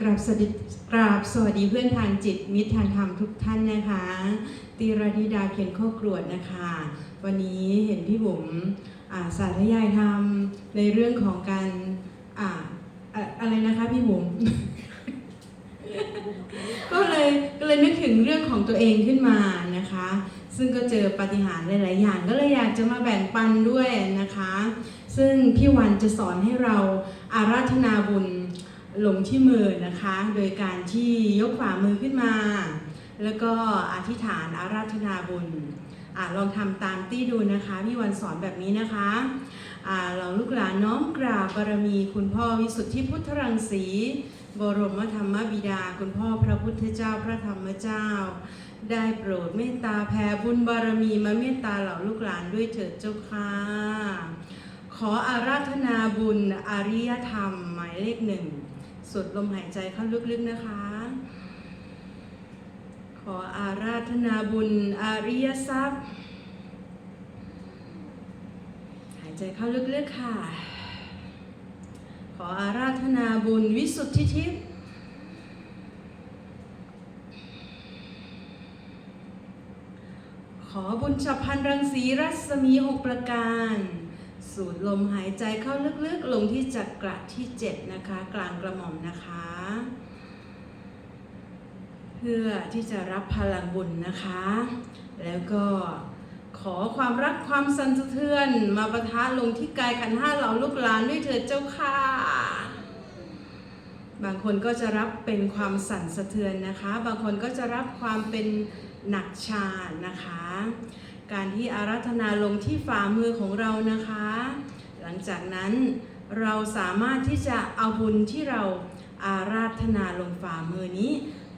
กราบสวัสดีกราบสวัสดีเพื่อนทางจิตมิตรทางธรรมทุกท่านนะคะตีราธิดาเขียนข้อกรวดนะคะ วันนี้เห็นพี่บุ๋มสาธยายทำในเรื่องของการอ่าอะอะไรนะคะพี่บุ๋มก็เลยก็เลยนึกถึงเรื่องของตัวเองขึ้นมานะคะ ซึ่งก็เจอปฏิหารหลาย ๆ อย่างก็เลยอยากจะมาแบ่งปันด้วยนะคะ ซึ่งพี่วันจะสอนให้เราอาราธนาบุญ ลงที่มือนะคะ โดยการที่ยกฝ่ามือขึ้นมา แล้วก็อธิษฐานอาราธนาบุญอลองทำตามตี้ดูนะคะพี่วันสอนแบบนี้นะคะอ่าเราลูกหลานน้อมกราบบารมี คุณพ่อวิสุทธิพุทธรังสีบรมธรรมบิดา คุณพ่อพระพุทธเจ้าพระธรรมเจ้า ได้โปรดเมตตาแผ่บุญบารมีมาเมตตาเหล่าลูกหลานด้วยเถิดเจ้าค่ะขออาราธนาบุญอริยธรรมหมายเลขหนึ่ง สุดลมหายใจเข้าลึกๆนะคะ ขออาราธนาบุญอาริยทรัพย์ หายใจเข้าลึกๆค่ะ ขออาราธนาบุญวิสุทธิทิพย์ขอบุญฉับพันรังสีรัศมีหกประการ สูดลมหายใจเข้าลึกๆ ลงที่จักระที่ 7 นะคะ กลางกระหม่อมนะคะ เพื่อที่จะรับพลังบุญนะคะ แล้วก็ขอความรักความสั่นสะเทือนมาประทะลงที่กายขันห้าเหล่าลูกหลานด้วยเถิดเจ้าค่ะ บางคนก็จะรับเป็นความสั่นสะเทือนนะคะ บางคนก็จะรับความเป็นหนักชานะคะ การที่อารัธนาลงที่ฝ่ามือของเรานะคะ หลังจากนั้นเราสามารถที่จะเอาบุญที่เราอาราธนาลงฝ่ามือนี้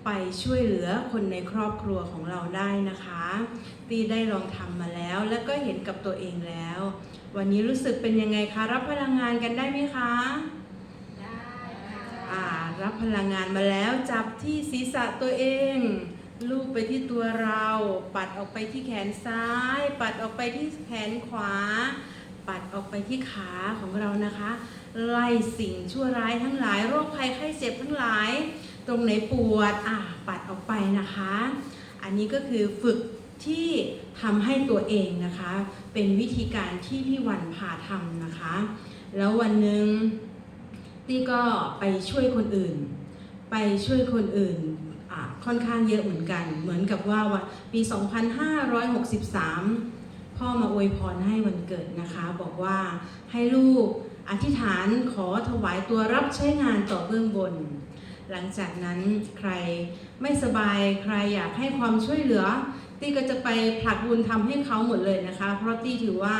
ไปช่วยเหลือคนในครอบครัวของเราได้นะคะตีได้ลองทำมาแล้ว แล้วก็เห็นกับตัวเองแล้ว วันนี้รู้สึกเป็นยังไงคะ รับพลังงานกันได้ไหมคะได้ค่ะอ่ารับพลังงานมาแล้วจับที่ศีรษะตัวเอง ลูบไปที่ตัวเรา ปัดออกไปที่แขนซ้าย ปัดออกไปที่แขนขวา ปัดออกไปที่ขาของเรานะคะ ไล่สิ่งชั่วร้ายทั้งหลาย โรคภัยไข้เจ็บทั้งหลาย ตรงไหนปวดอะปัดออกไปนะคะ อันนี้ก็คือฝึกที่ทำให้ตัวเองนะคะ เป็นวิธีการที่พี่วันพาทำนะคะ แล้ววันหนึ่งตี้ก็ไปช่วยคนอื่น ไปช่วยคนอื่น ค่อนข้างเยอะเหมือนกัน เหมือนกับว่าวันปี 2563 พ่อมาอวยพรให้วันเกิดนะคะ บอกว่าให้ลูกอธิษฐานขอถวายตัวรับใช้งานต่อเบื้องบน หลังจากนั้นใครไม่สบายใครอยากให้ความช่วยเหลือ ตี้ก็จะไปผลักบุญทำให้เขาหมดเลยนะคะ เพราะตี้ถือว่า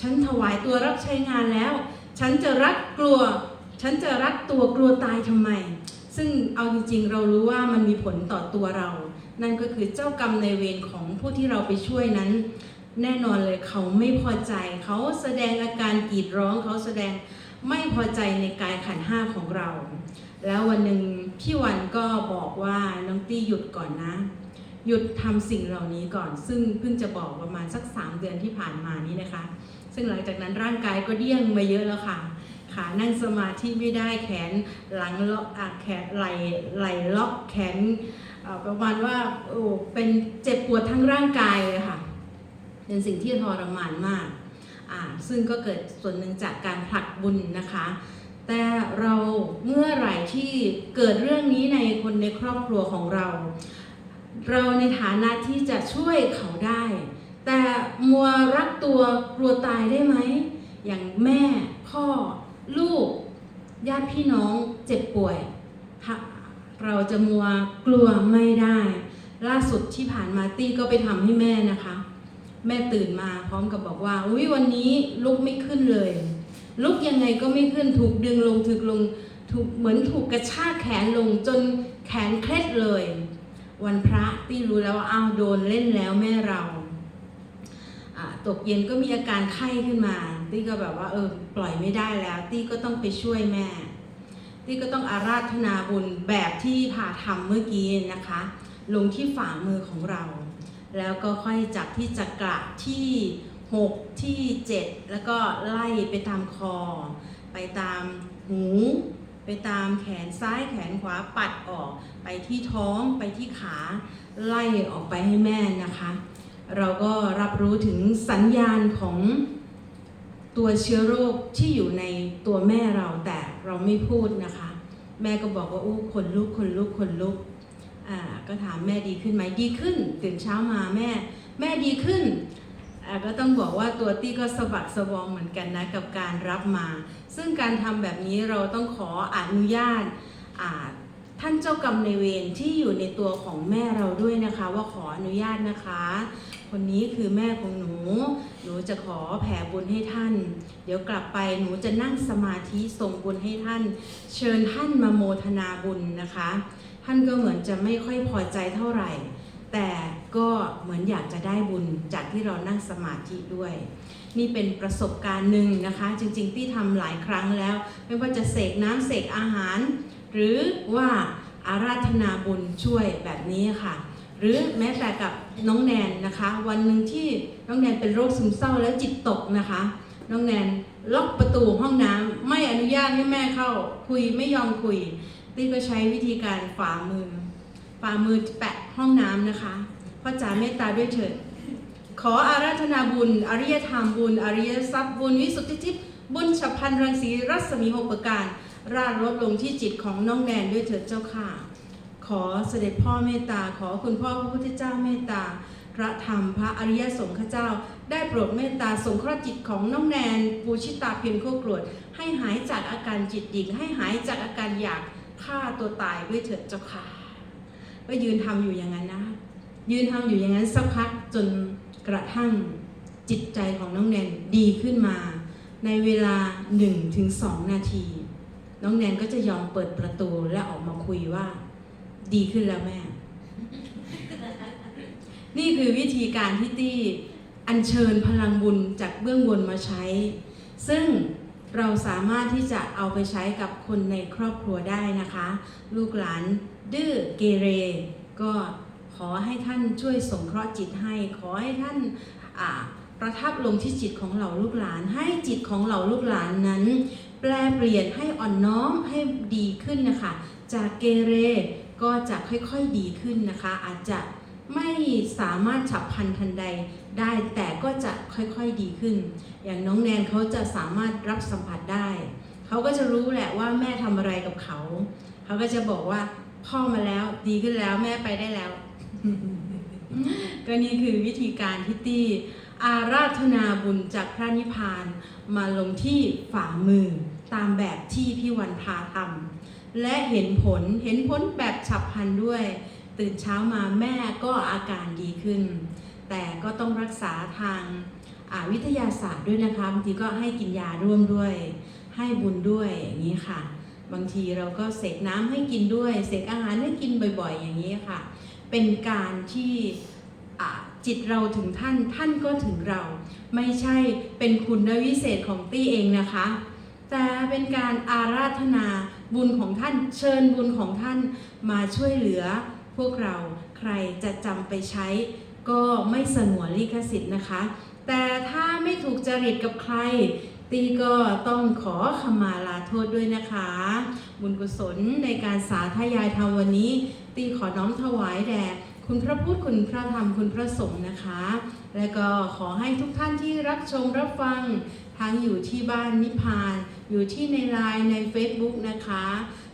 ฉันถวายตัวรับใช้งานแล้ว ฉันจะรักกลัว ฉันจะรักตัวกลัวตายทำไม ซึ่งเอาจริงๆ เรารู้ว่ามันมีผลต่อตัวเรา นั่นก็คือเจ้ากรรมในเวรของผู้ที่เราไปช่วยนั้น แน่นอนเลยเขาไม่พอใจ เขาแสดงอาการกรีดร้อง เขาแสดงไม่พอใจในกายขันห้าของเรา แล้ววันหนึ่งพี่วันก็บอกว่าน้องตี้หยุดก่อนนะ หยุดทำสิ่งเหล่านี้ก่อน ซึ่งเพิ่งจะบอกประมาณสัก 3 เดือนที่ผ่านมานี้นะคะ ซึ่งหลังจากนั้นร่างกายก็เดี้ยงมาเยอะแล้วค่ะ ขานั่งสมาธิไม่ได้แขนหลังล็อกอะแขนไหลไหลล็อกแขนประมาณว่าโอ้เป็นเจ็บปวดทั้งร่างกายเลยค่ะเป็นสิ่งที่ทรมานมากอ่าซึ่งก็เกิดส่วนหนึ่งจากการผลักบุญนะคะ แต่เราเมื่อไหร่ที่เกิดเรื่องนี้ในคนในครอบครัวของเรา เราในฐานะที่จะช่วยเขาได้ แต่มัวรักตัวกลัวตายได้ไหมอย่างแม่พ่อ ลูกญาติพี่น้องเจ็บป่วยเราจะมัวกลัวไม่ได้ ล่าสุดที่ผ่านมาตี้ก็ไปทำให้แม่นะคะ แม่ตื่นมาพร้อมกับบอกว่าอุ้ยวันนี้ลุกไม่ขึ้นเลย ลุกยังไงก็ไม่ขึ้นถูกดึงลงถูกลงถูกเหมือนถูกกระชากแขนลงจนแขนเคล็ดเลย วันพระตี้รู้แล้วว่าอ้าวโดนเล่นแล้วแม่เรา ตกเย็นก็มีอาการไข้ขึ้นมา ตี้ก็แบบว่าเออปล่อยไม่ได้แล้ว ตี้ก็ต้องไปช่วยแม่ ตี้ก็ต้องอาราธนาบุญแบบที่พาทำเมื่อกี้นะคะ ลงที่ฝ่ามือของเรา แล้วก็ค่อยจับที่จักระที่ 6 ที่ 7 แล้วก็ไล่ไปตามคอ ไปตามหู ไปตามแขนซ้ายแขนขวาปัดออก ไปที่ท้องไปที่ขาไล่ออกไปให้แม่นะคะ เราก็รับรู้ถึงสัญญาณของตัวเชื้อโรคที่อยู่ในตัวแม่เราแต่เราไม่พูดนะคะ แม่ก็บอกว่าอู้คนลุกคนลุกคนลุกอ่าก็ถามแม่ดีขึ้นไหมดีขึ้น ตื่นเช้ามาแม่ แม่ดีขึ้นอ่าก็ต้องบอกว่าตัวตี้ก็สะบักสะบองเหมือนกันนะกับการรับมา ซึ่งการทำแบบนี้เราต้องขออนุญาตอ่า ท่านเจ้ากรรมในเวรที่อยู่ในตัวของแม่เราด้วยนะคะ ว่าขออนุญาตนะคะ คนนี้คือแม่ของหนู หนูจะขอแผ่บุญให้ท่าน เดี๋ยวกลับไปหนูจะนั่งสมาธิส่งบุญให้ท่าน เชิญท่านมาโมทนาบุญนะคะ ท่านก็เหมือนจะไม่ค่อยพอใจเท่าไหร่ แต่ก็เหมือนอยากจะได้บุญจากที่เรานั่งสมาธิด้วย นี่เป็นประสบการณ์หนึ่งนะคะ จริงๆที่ทำหลายครั้งแล้ว ไม่ว่าจะเสกน้ำเสกอาหาร หรือว่าอาราธนาบุญช่วยแบบนี้ค่ะ หรือแม้แต่กับน้องแนนนะคะ วันหนึ่งที่น้องแนนเป็นโรคซึมเศร้าแล้วจิตตกนะคะ น้องแนนล็อกประตูห้องน้ำไม่อนุญาตให้แม่เข้า คุยไม่ยอมคุยตี้ก็ใช้วิธีการฝ่ามือฝ่ามือแปะห้องน้ำนะคะพ่อจ๋าเมตตาด้วยเถิดขออาราธนาบุญ อริยธรรมบุญ อริยทรัพย์บุญ วิสุทธิจิตบุญฉับพันรังสีรัศมีหกประการ ราดลดลงที่จิตของน้องแนนด้วยเถิดเจ้าค่ะ ขอเสด็จพ่อเมตตา ขอคุณพ่อพระพุทธเจ้าเมตตา พระธรรมพระอริยสงฆ์ข้าเจ้า ได้โปรดเมตตาสงเคราะห์จิตของน้องแนนปูชิตาเพียงโคกรวด ให้หายจากอาการจิตหญิงให้หายจากอาการอยากฆ่าตัวตายด้วยเถิดเจ้าค่ะ ก็ยืนทำอยู่อย่างนั้นนะ ยืนทำอยู่อย่างนั้นสักพักจนกระทั่งจิตใจของน้องแนนดีขึ้นมา ในเวลา 1-2 นาที น้องแนนก็จะยอมเปิดประตูและออกมาคุยว่า ดีขึ้นแล้วแม่ นี่คือวิธีการที่ตี้อัญเชิญพลังบุญจากเบื้องบนมาใช้ ซึ่งเราสามารถที่จะเอาไปใช้กับคนในครอบครัวได้นะคะ ลูกหลานดื้อเกเร ก็ขอให้ท่านช่วยสงเคราะห์จิตให้ ขอให้ท่านประทับลงที่จิตของเหล่าลูกหลาน ให้จิตของเหล่าลูกหลานนั้น แปลเปลี่ยนให้อ่อนน้อมให้ดีขึ้นนะคะ จากเกเรก็จะค่อยๆดีขึ้นนะคะ อาจจะไม่สามารถฉับพลันทันใดได้แต่ก็จะค่อยๆดีขึ้น อย่างน้องแนนเขาจะสามารถรับสัมผัสได้ เขาก็จะรู้แหละว่าแม่ทำอะไรกับเขา เขาก็จะบอกว่าพ่อมาแล้วดีขึ้นแล้วแม่ไปได้แล้ว ก็นี่คือวิธีการที่ตี้ อาราธนาบุญจากพระนิพพานมาลงที่ฝ่ามือตามแบบที่พี่วันพาทำและเห็นผลเห็นผลแบบฉับพลันด้วย ตื่นเช้ามาแม่ก็อาการดีขึ้น แต่ก็ต้องรักษาทางาวิทยาศาสตร์ด้วยนะคะบางทีก็ให้กินยาร่วมด้วย ให้บุญด้วยอย่างนี้ค่ะ บางทีเราก็เสกน้ำให้กินด้วย เสกอาหารให้กินบ่อยๆ อย่างนี้ค่ะ เป็นการที่ จิตเราถึงท่านท่านก็ถึงเรา ไม่ใช่เป็นคุณวิเศษของตี้เองนะคะ แต่เป็นการอาราธนาบุญของท่านเชิญบุญของท่านมาช่วยเหลือ พวกเราใครจะจำไปใช้ ก็ไม่สงวนลิขสิทธิ์นะคะ แต่ถ้าไม่ถูกจริตกับใคร ตีก็ต้องขอขมาลาโทษด้วยนะคะ บุญกุศลในการสาธยายธรรมวันนี้ ตีขอน้อมถวายแด่ คุณพระพุทธคุณพระธรรมคุณพระสงฆ์นะคะ และก็ขอให้ทุกท่านที่รับชมรับฟังทั้งอยู่ที่บ้านนิพพาน อยู่ที่ในไลน์ใน Facebook นะคะ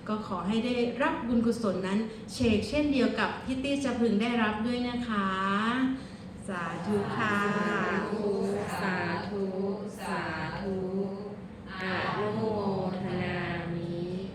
ก็ขอให้ได้รับบุญกุศลนั้นเชกเช่นเดียวกับที่ตี้จะพึงได้รับด้วยนะคะ สาธุค่ะสาธุ สาธุ สาธุอาโม